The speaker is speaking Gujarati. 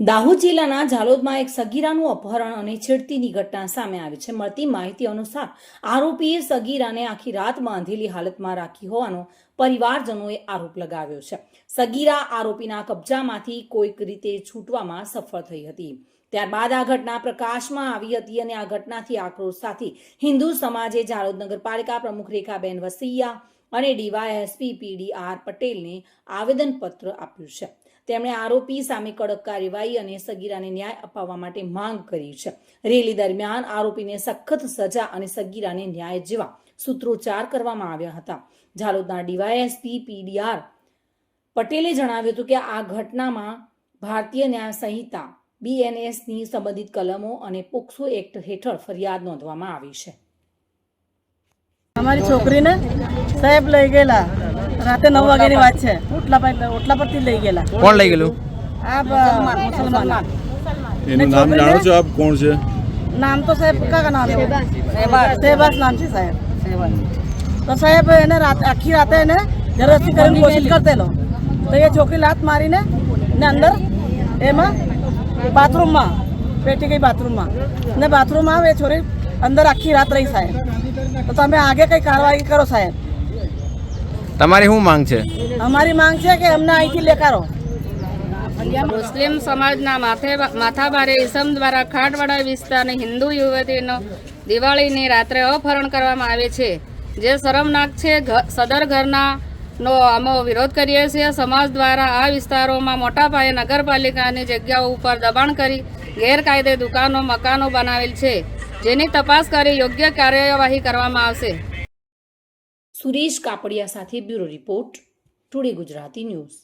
દાહોદ જિલ્લાના ઝાલોદમાં એક સગીરાનું અપહરણ અને છેડતીની ઘટના સામે આવી છે. મળતી માહિતી અનુસાર આરોપીએ સગીરાને આખી રાત બાંધેલી હાલતમાં રાખી હોવાનો પરિવારજનોએ આરોપ લગાવ્યો છે. સગીરા આરોપીના કબજામાંથી કોઈક રીતે છૂટવામાં સફળ થઈ હતી. ત્યારબાદ આ ઘટના પ્રકાશમાં આવી હતી અને આ ઘટનાથી આક્રોશ સાથે હિન્દુ સમાજે ઝાલોદ નગરપાલિકા પ્રમુખ રેખાબેન વસૈયા અને ડીવાયએસપી પીડી આર પટેલને આવેદનપત્ર આપ્યું છે. તેમણે આરોપી સામે કડક કાર્યવાહી અને સગીરાને ન્યાય અપાવવા માટે માંગ કરી છે. રેલી દરમિયાન આરોપીને સખત સજા અને સગીરાને ન્યાય જેવા સૂત્રોચ્ચાર કરવામાં આવ્યા હતા. ઝાલોદના ડીવાયએસપી પીડીઆર પટેલે જણાવ્યું હતું કે આ ઘટનામાં ભારતીય ન્યાય સંહિતા બીએનએસની સંબંધિત કલમો અને પોક્સો એક્ટ હેઠળ ફરિયાદ નોંધવામાં આવી છે. અમારી છોકરીને સાહેબ લઈ ગયેલા. રાતે નવ વાગ્યાની વાત છે. ઓટલા પર ઓટલા પરથી લઈ ગયેલા. કોણ લઈ ગયેલું? આ મુસલમાન. એનું નામ જાણો છો આપ? કોણ છે? નામ તો સાહેબ કાકા નામ છે. શહેબાઝ નામ છે સાહેબ. તો સાહેબ એને રાત આખી રાતે એને જબરદસ્તી કરીને કોશિશ કરતેલો. તો એ છોકરી લાત મારીને ને અંદર એમાં બાથરૂમમાં પેટી ગઈ બાથરૂમમાં. ને બાથરૂમમાં એ છોરી અંદર આખી રાત રહી સાહેબ. તો તમે આગે કઈ કાર્યવાહી કરો સાહેબ? તમારી શું માંગ છે? અમારી માંગ છે કે અમને અહીંથી લેકારો. મુસ્લિમ સમાજના માથે માથાભારે ઇસમ દ્વારા ખાટવાડા વિસ્તારની હિન્દુ યુવતીનો દિવાળીની રાત્રે અપહરણ કરવામાં આવે છે. જે શરમનાક છે સદર ઘરના નો અમે વિરોધ કરીએ છીએ. સમાજ દ્વારા આ વિસ્તારોમાં મોટા પાયે નગરપાલિકાની જગ્યાઓ ઉપર દબાણ કરી ગેરકાયદે દુકાનો મકાનો બનાવેલ છે. જેની તપાસ કરી યોગ્ય કાર્યવાહી કરવામાં આવશે. સુરેશ કાપડિયા સાથે bureau report today Gujarati news.